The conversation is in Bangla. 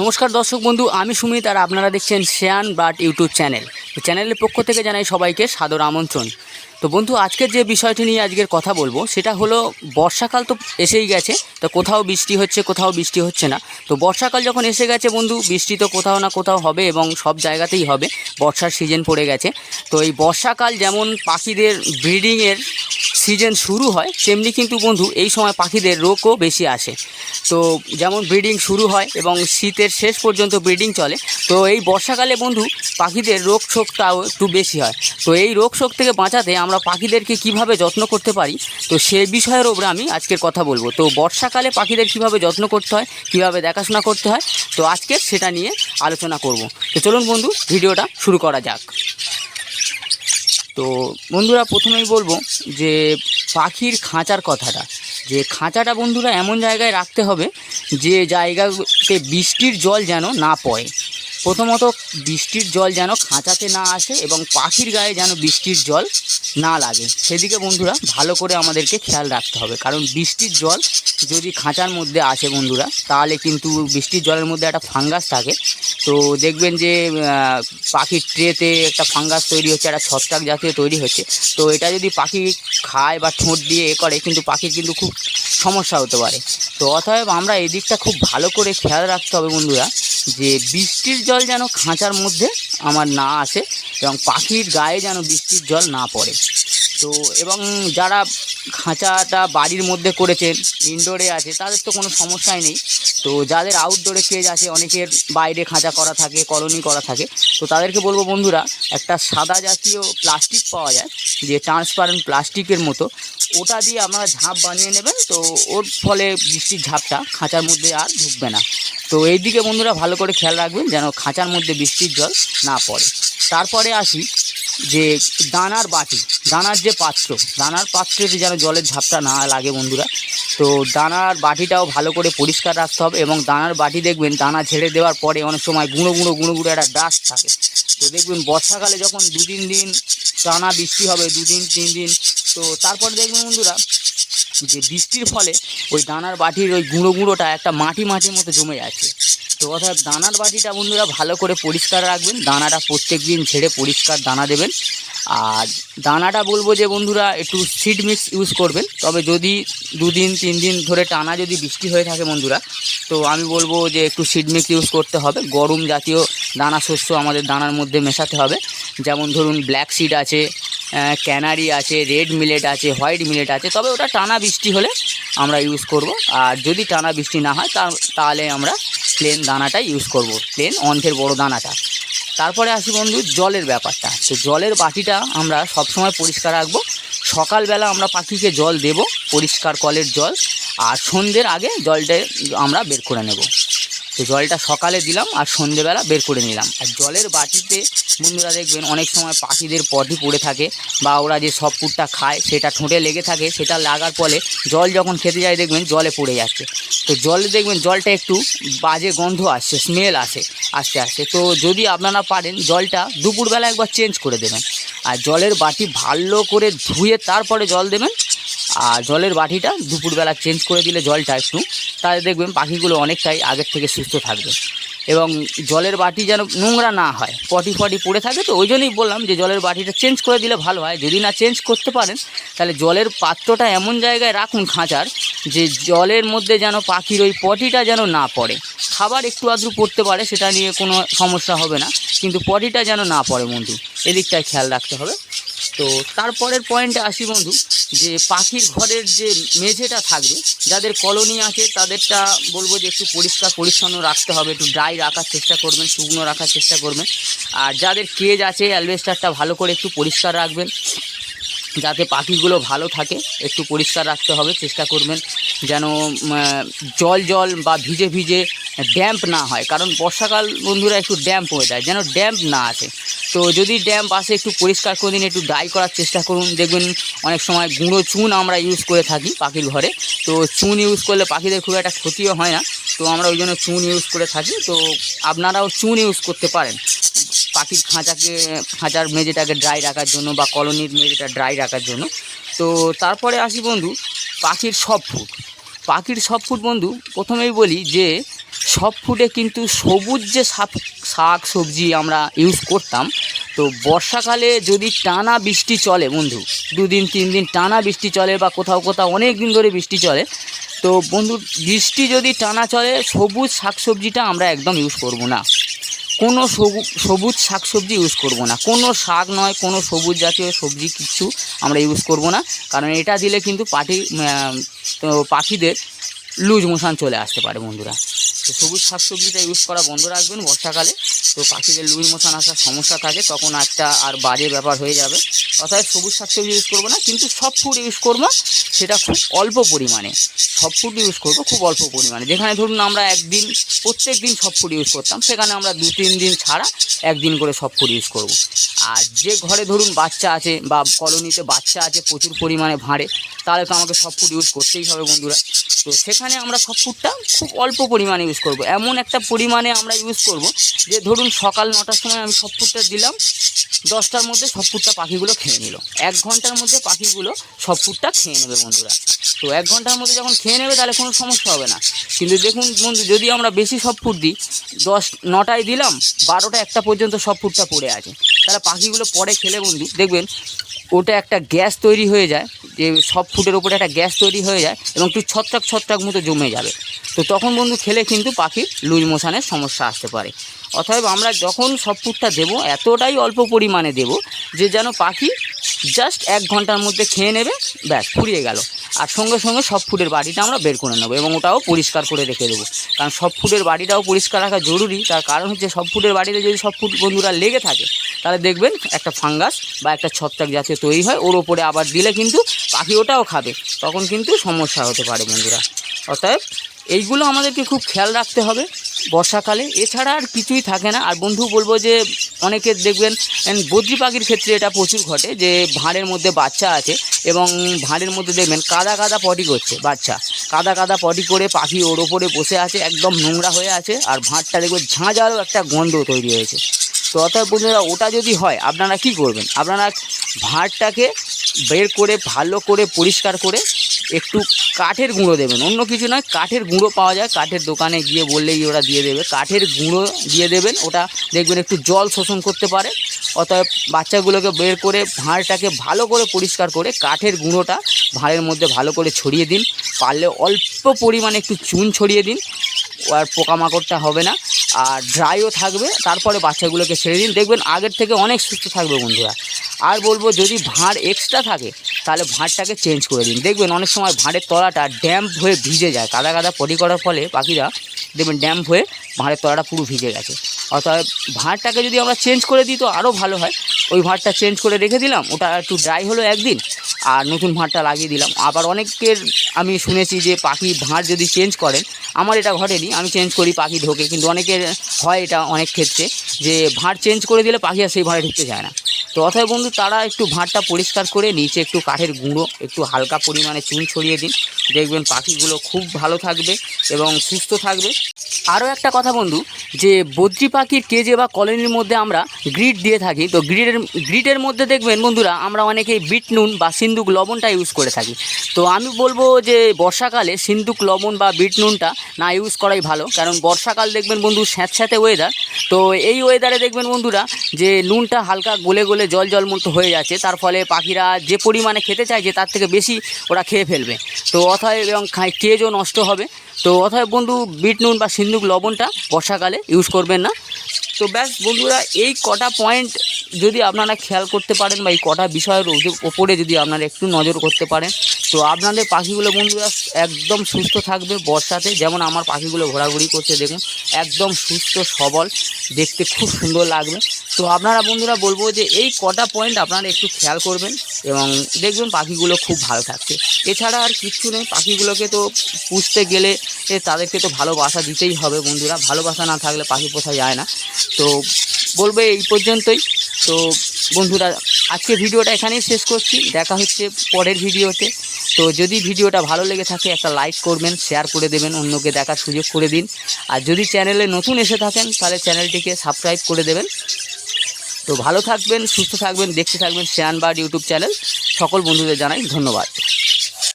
নমস্কার দর্শক বন্ধু, আমি সুমিত আর আপনারা দেখছেন শেয়ান বাট ইউটিউব চ্যানেল। তো চ্যানেলের পক্ষ থেকে জানাই সবাইকে সাদর আমন্ত্রণ। তো বন্ধু, আজকের যে বিষয়টি নিয়ে আজকের কথা বলব, সেটা হলো বর্ষাকাল তো এসেই গেছে, তো কোথাও বৃষ্টি হচ্ছে, কোথাও বৃষ্টি হচ্ছে না। তো বর্ষাকাল যখন এসে গেছে বন্ধু, বৃষ্টি তো কোথাও না কোথাও হবে এবং সব জায়গাতেই হবে, বর্ষার সিজন পড়ে গেছে। তো এই বর্ষাকাল যেমন পাখিদের ব্রিডিংয়ের সিজন শুরু হয়, তেমনি কিন্তু বন্ধু এই সময় পাখিদের রোগও বেশি আসে। তো যেমন ব্রিডিং শুরু হয় এবং শীতের শেষ পর্যন্ত ব্রিডিং চলে, তো এই বর্ষাকালে বন্ধু পাখিদের রোগ শোকটাও একটু বেশি হয়। তো এই রোগ শোক থেকে বাঁচাতে আমরা পাখিদেরকে কীভাবে যত্ন করতে পারি, তো সে বিষয়ের ওপরে আমি আজকের কথা বলব। তো বর্ষাকালে পাখিদের কীভাবে যত্ন করতে হয়, কীভাবে দেখাশোনা করতে হয়, তো আজকে সেটা নিয়ে আলোচনা করব। তো চলুন বন্ধু, ভিডিওটা শুরু করা যাক। তো বন্ধুরা প্রথমেই বলব যে পাখির খাঁচার কথাটা, যে খাঁচাটা বন্ধুরা এমন জায়গায় রাখতে হবে যে জায়গাতে বৃষ্টির জল যেন না পড়ে। প্রথমত বৃষ্টির জল যেন খাঁচাতে না আসে এবং পাখির গায়ে যেন বৃষ্টির জল না লাগে। সেদিকে বন্ধুরা ভালো করে আমাদেরকে খেয়াল রাখতে হবে। কারণ বৃষ্টির জল যদি খাঁচার মধ্যে আসে বন্ধুরা, তাহলে কিন্তু বৃষ্টির জলের মধ্যে একটা ফাঙ্গাস থাকে। তো দেখবেন যে পাখির ট্রেতে একটা ফাঙ্গাস তৈরি হচ্ছে, একটা ছত্রাক জাতীয় তৈরি হচ্ছে। তো এটা যদি পাখি খায় বা ঠোঁট দিয়ে এ করে, কিন্তু পাখির কিন্তু খুব সমস্যা হতে পারে। তো অতএব আমরা এই দিকটা খুব ভালো করে খেয়াল রাখতে হবে বন্ধুরা, যে বৃষ্টির জল যেন খাঁচার মধ্যে আমার না আসে এবং পাখির গায়ে যেন বৃষ্টির জল না পড়ে। তো এবং যারা খাঁচাটা বাড়ির মধ্যে করেছেন ইনডোরে আছে, তাদের তো কোনো সমস্যাই নেই। তো যাদের আউটডোরে কেজ আছে, অনেকের বাইরে খাঁচা করা থাকে কলোনি করা থাকে, তো তাদেরকে বলব বন্ধুরা, একটা সাদা জাতীয় প্লাস্টিক পাওয়া যায়, যে ট্রান্সপারেন্ট প্লাস্টিকের মতো। ওটা দিয়ে আপনারা ঝাঁপ বানিয়ে নেবেন, তো ওর ফলে বৃষ্টির ঝাঁপটা খাঁচার মধ্যে আর ঢুকবে না। তো এই দিকে বন্ধুরা ভালো করে খেয়াল রাখবেন, যেন খাঁচার মধ্যে বৃষ্টির জল না পড়ে। তারপরে আসি যে দানার বাটি, দানার যে পাত্র, দানার পাত্রে যেন জলের ঝাপটা না লাগে বন্ধুরা। তো দানার বাটিটাও ভালো করে পরিষ্কার রাখতে হবে এবং দানার বাটি দেখবেন দানা ঝেড়ে দেওয়ার পরে অনেক সময় গুঁড়ো গুঁড়ো গুঁড়ো গুঁড়ো একটা ডাস্ট থাকে। তো দেখবেন বর্ষাকালে যখন দু তিন দিন টানা বৃষ্টি হবে, দুদিন, তিন দিন, তো তারপরে দেখবেন বন্ধুরা যে বৃষ্টির ফলে ওই দানার বাটির ওই গুঁড়ো, গুঁড়োটা একটা মাটি, মাটির মতো জমে যাচ্ছে। তো অর্থাৎ দানার বাটিটা বন্ধুরা ভালো করে পরিষ্কার রাখবেন। দানাটা প্রত্যেক দিন ঝেড়ে পরিষ্কার দানা দেবেন। আর দানাটা বলব যে বন্ধুরা, একটু সিড মিক্স ইউজ করবেন। তবে যদি দুদিন তিন দিন ধরে টানা যদি বৃষ্টি হয়ে থাকে বন্ধুরা, তো আমি বলব যে একটু সিড মিক্স ইউজ করতে হবে। গরম জাতীয় দানা শস্য আমাদের দানার মধ্যে মেশাতে হবে। যেমন ধরুন ব্ল্যাক সিড আছে ক্যানারি আছে রেড মিলেট আছে হোয়াইট মিলেট আছে। তবে ওটা টানা বৃষ্টি হলে আমরা ইউজ করব। আর যদি টানা বৃষ্টি না হয় তাহলে আমরা প্লেন দানাটাই ইউজ করব। প্লেন অন্ধের বড় দানাটা। তারপরে আসি বন্ধু জলের ব্যাপারটা। তো জলের বাটিটা আমরা সবসময় পরিষ্কার রাখব। সকালবেলা আমরা পাখিকে জল দেব, পরিষ্কার কলের জল। আর সন্ধ্যের আগে জলটা আমরা বের করে নেব। তো জলটা সকালে দিলাম আর সন্ধেবেলা বের করে নিলাম। আর জলের বাটিতে বন্ধুরা দেখবেন অনেক সময় পাখিদের পটি পড়ে থাকে বা ওরা যে সব ফুটটা খায় সেটা ঠোঁটে লেগে থাকে, সেটা লাগার ফলে জল যখন খেতে যায় দেখবেন জলে পড়ে যাচ্ছে। তো জলে দেখবেন জলটা একটু বাজে গন্ধ আসছে স্মেল আসে আস্তে আস্তে। তো যদি আপনারা পারেন জলটা দুপুরবেলা একবার চেঞ্জ করে দেবেন। আর জলের বাটি ভালো করে ধুয়ে তারপরে জল দেবেন। আর জলের বাটিটা দুপুরবেলা চেঞ্জ করে দিলে জলটা একটু। তাহলে দেখবেন পাখিগুলো অনেকটাই আগের থেকে সুস্থ থাকবে। এবং জলের বাটি যেন নোংরা না হয়, পটি ফটি পড়ে থাকে তো, ওই জন্যই বললাম যে জলের বাটিটা চেঞ্জ করে দিলে ভালো হয়। যদি না চেঞ্জ করতে পারেন, তাহলে জলের পাত্রটা এমন জায়গায় রাখুন খাঁচার যে জলের মধ্যে যেন পাখির ওই পটিটা যেন না পড়ে। খাবার একটু আধটু পড়তে পারে, সেটা নিয়ে কোনো সমস্যা হবে না, কিন্তু পটিটা যেন না পড়ে বন্ধু। এদিকটায় খেয়াল রাখতে হবে। তো তারপরের পয়েন্টে আসি বন্ধু, যে পাখির ঘরের যে মেঝেটা থাকবে, যাদের কলোনি আছে, তাদেরটা বলব যে একটু পরিষ্কার পরিচ্ছন্ন রাখতে হবে, একটু ড্রাই রাখার চেষ্টা করবেন, শুকনো রাখার চেষ্টা করবেন। আর যাদের কেজ আছে অ্যালবেস্টারটা ভালো করে একটু পরিষ্কার রাখবেন, যাতে পাখিগুলো ভালো থাকে, একটু পরিষ্কার রাখতে হবে, চেষ্টা করবেন যেন জল জল বা ভিজে ভিজে ড্যাম্প না হয়। কারণ বর্ষাকাল বন্ধুরা একটু ড্যাম্প হয়ে যায় যেন ড্যাম্প না আসে। তো যদি ড্যাম পাশে একটু পরিষ্কার করে দিন, একটু ড্রাই করার চেষ্টা করুন। দেখবেন অনেক সময় গুঁড়ো চুন আমরা ইউজ করে থাকি পাখির ঘরে। তো চুন ইউজ করলে পাখিদের খুব একটা ক্ষতিও হয় না। তো আমরা ওই জন্য চুন ইউজ করে থাকি। তো আপনারাও চুন ইউজ করতে পারেন। পাখির খাঁচাকে, খাঁচার মেঝেটাকে ড্রাই রাখার জন্য বা কলোনির মেঝেটা ড্রাই রাখার জন্য। তো তারপরে আসি বন্ধু, পাখির সব ফুড পাখির সব ফুড বন্ধু, প্রথমেই বলি যে সব ফুডে কিন্তু সবুজ যে শাক শাক সবজি আমরা ইউজ করতাম, তো বর্ষাকালে যদি টানা বৃষ্টি চলে বন্ধু, দুদিন, তিন দিন টানা বৃষ্টি চলে বা কোথাও কোথাও অনেক দিন ধরে বৃষ্টি চলে, তো বন্ধু বৃষ্টি যদি টানা চলে, সবুজ শাক সবজিটা আমরা একদম ইউজ করব না। কোনো সবুজ শাক সবজি ইউজ করব না। কোনো শাক নয়, কোনো সবুজ জাতীয় সবজি কিছু আমরা ইউজ করব না। কারণ এটা দিলে কিন্তু পাটি তো পাখিদের লুজ মোশান চলে আসতে পারে বন্ধুরা। তো সবুজ শাকসবজিটা ইউজ করা বন্ধ রাখবেন বর্ষাকালে। তো পাখিদের লুই মোশন আসার সমস্যা থাকে, তখন একটা আর বাজে ব্যাপার হয়ে যাবে। অর্থাৎ সবুজ শাকসবজি ইউজ করব না, কিন্তু সব ফুড ইউজ করব, সেটা খুব অল্প পরিমাণে। সব ফুড ইউজ করব খুব অল্প পরিমাণে। যেখানে ধরুন আমরা একদিন, প্রত্যেক দিন সব ফুড ইউজ করতাম, সেখানে আমরা দু তিন দিন ছাড়া একদিন করে সব ফুড ইউজ করব। আর যে ঘরে ধরুন বাচ্চা আছে বা কলোনিতে বাচ্চা আছে, প্রচুর পরিমাণে ভাঁড়ে তাহলে তো আমাকে সব ফুড ইউজ করতেই হবে বন্ধুরা। তো সেখানে আমরা সব ফুডটা খুব অল্প পরিমাণে ইউজ করব। এমন একটা পরিমাণে আমরা ইউজ করব যে ধরুন সকাল নটার সময় আমি সব ফুডটা দিলাম, দশটার মধ্যে সব ফুডটা পাখিগুলো খেয়ে নিল। এক ঘণ্টার মধ্যে পাখিগুলো সব ফুডটা খেয়ে নেবে বন্ধুরা। তো এক ঘণ্টার মধ্যে যখন খেয়ে নেবে তাহলে কোনো সমস্যা হবে না। কিন্তু দেখুন বন্ধু, যদি আমরা বেশি সব ফুড দিই, দশ, নটায় দিলাম, বারোটা একটা পর্যন্ত সব ফুডটা পড়ে আছে। তাহলে পাখিগুলো পরে খেলে বন্ধু, দেখবেন ওটা একটা গ্যাস তৈরি হয়ে যায়, যে সব ফুটের ওপরে একটা গ্যাস তৈরি হয়ে যায় এবং একটু ছত্রাক ছত্রাক মতো জমে যাবে। তো তখন বন্ধু খেলে কিন্তু পাখির লুজ মোশানের সমস্যা আসতে পারে। অতএব আমরা যখন সব ফুটটা দেবো, এতটাই অল্প পরিমাণে দেব যে যেন পাখি জাস্ট এক ঘণ্টার মধ্যে খেয়ে নেবে, ব্যাস, ফুরিয়ে গেল। আর সঙ্গে সঙ্গে সব ফুটের বাড়িটা আমরা বের করে নেব এবং ওটাও পরিষ্কার করে রেখে দেবো। কারণ সব ফুটের বাড়িটাও পরিষ্কার রাখা জরুরি। তার কারণ হচ্ছে সব ফুটের বাড়িতে যদি সব ফুট বন্ধুরা লেগে থাকে, তাহলে দেখবেন একটা ফাঙ্গাস বা একটা ছত্রাক জাতীয় তৈরি হয়, ওর ওপরে আবার দিলে কিন্তু পাখি ওটাও খাবে। তখন কিন্তু সমস্যা হতে পারে বন্ধুরা। অতএব এইগুলো আমাদেরকে খুব খেয়াল রাখতে হবে বর্ষাকালে। এছাড়া আর কিছুই থাকে না। আর বন্ধু বলব যে, অনেকে দেখবেন বদ্রি পাখির ক্ষেত্রে এটা প্রচুর ঘটে যে, ভাঁড়ের মধ্যে বাচ্চা আছে এবং ভাঁড়ের মধ্যে দেখবেন কাদা কাদা পটি করছে বাচ্চা। কাদা কাদা পটি করে পাখি ওর ওপরে বসে আছে, একদম নোংরা হয়ে আছে। আর ভাঁড়টা দেখবেন ঝাঁঝারও একটা গন্ধ তৈরি হয়েছে। তো অর্থাৎ বন্ধুরা, ওটা যদি হয়, আপনারা কি করবেন? আপনারা ভাঁড়টাকে বের করে, ভালো করে, পরিষ্কার করে একটু কাঠের গুঁড়ো দেবেন। অন্য কিছু নয়, কাঠের গুঁড়ো পাওয়া যায়। কাঠের দোকানে গিয়ে বললেই ওরা দিয়ে দেবে। কাঠের গুঁড়ো দিয়ে দেবেন, ওটা দেখবেন একটু জল শোষণ করতে পারে। অতএব বাচ্চাগুলোকে বের করে, ভাঁড়টাকে ভালো করে পরিষ্কার করে কাঠের গুঁড়োটা ভাঁড়ের মধ্যে ভালো করে ছড়িয়ে দিন। পারলে অল্প পরিমাণে একটু চুন ছড়িয়ে দিন। আর পোকামাকড়টা হবে না। আর ড্রাইও থাকবে, তারপরে বাচ্চাগুলোকে ছেড়ে দিন। দেখবেন আগের থেকে অনেক সুস্থ থাকবে বন্ধুরা। আর বলব, যদি ভাঁড় এক্সট্রা থাকে, তাহলে ভাঁড়টাকে চেঞ্জ করে দিন। দেখবেন অনেক সময় ভাঁড়ের তলাটা ড্যাম্প হয়ে ভিজে যায়। কাদা কাদা পটি করার ফলে পাখিরা দেখবেন ড্যাম্প হয়ে ভাঁড়ের তলাটা পুরো ভিজে গেছে। অর্থাৎ ভাঁড়টাকে যদি আমরা চেঞ্জ করে দিই তো আরও ভালো হয়। ওই ভাঁড়টা চেঞ্জ করে রেখে দিলাম, ওটা একটু ড্রাই হলো একদিন, আর নতুন ভাঁড়টা লাগিয়ে দিলাম। আবার অনেকের আমি শুনেছি যে পাখি ভাঁড় যদি চেঞ্জ করেন, আমার এটা ঘটেনি, আমি চেঞ্জ করি পাখি ঢোকে, কিন্তু অনেকের হয় এটা অনেক ক্ষেত্রে, যে ভাঁড় চেঞ্জ করে দিলে পাখি আর সেই ভাঁড়ে ঢুকতে যায় না। তো অথবা বন্ধু, তারা একটু ভাঁড়টা পরিষ্কার করে নিচে একটু কাঠের গুঁড়ো, একটু হালকা পরিমাণে চুন ছড়িয়ে দিন। দেখবেন পাখিগুলো খুব ভালো থাকবে এবং সুস্থ থাকবে। আরও একটা কথা বন্ধু, যে বদ্রি পাখির কেজে বা কলোনির মধ্যে আমরা গ্রিড দিয়ে থাকি, তো গ্রিডের গ্রিডের মধ্যে দেখবেন বন্ধুরা, আমরা অনেকেই বিট নুন বা সিন্দুক লবণটা ইউজ করে থাকি। তো আমি বলব যে বর্ষাকালে সিন্দুক লবণ বা বিট নুনটা না ইউজ করাই ভালো, কারণ বর্ষাকাল দেখবেন বন্ধু স্যাঁতস্যাঁতে ওয়েদার তো এই ওয়েদারে দেখবেন বন্ধুরা, যে নুনটা হালকা গলে গলে জল জল জলমুক্ত হয়ে যাচ্ছে। তার ফলে পাখিরা যে পরিমাণে খেতে চায় যে তার থেকে বেশি ওরা খেয়ে ফেলবে। তো অথয় এবং কেজও নষ্ট হবে। তো অথয় বন্ধু, বিট নুন বা সিন্দুক লবণটা বর্ষাকালে ইউজ করবেন না। তো ব্যাস বন্ধুরা, এই কটা পয়েন্ট যদি আপনারা খেয়াল করতে পারেন বা এই কটা বিষয়ের ওপরে যদি আপনারা একটু নজর করতে পারেন তো আপনাদের পাখিগুলো বন্ধুরা একদম সুস্থ থাকবে বর্ষাতে। যেমন আমার পাখিগুলো ঘোরাঘুরি করছে, দেখুন, একদম সুস্থ, সবল, দেখতে খুব সুন্দর লাগবে। তো আপনারা বন্ধুরা বলব যে এই কটা পয়েন্ট আপনারা একটু খেয়াল করবেন এবং দেখবেন পাখিগুলো খুব ভালো থাকছে। এছাড়া আর কিচ্ছু নেই, পাখিগুলোকে তো পুষতে গেলে তাদেরকে তো ভালোবাসা দিতেই হবে বন্ধুরা। ভালোবাসা না থাকলে পাখি পোষা যায় না। তো বলবে এই পর্যন্তই। তো বন্ধুরা, আজকে ভিডিওটা এখানেই শেষ করছি। দেখা হচ্ছে পরের ভিডিওতে। তো যদি ভিডিওটা ভালো লেগে থাকে, একটা লাইক করবেন শেয়ার করে দেবেন, অন্যকে দেখার সুযোগ করে দিন। আর যদি চ্যানেলে নতুন এসে থাকেন, তাহলে চ্যানেলটিকে সাবস্ক্রাইব করে দেবেন। তো ভালো থাকবেন, সুস্থ থাকবেন, দেখতে থাকবেন শ্যানবার ইউটিউব চ্যানেল সকল বন্ধুদের জানাই ধন্যবাদ।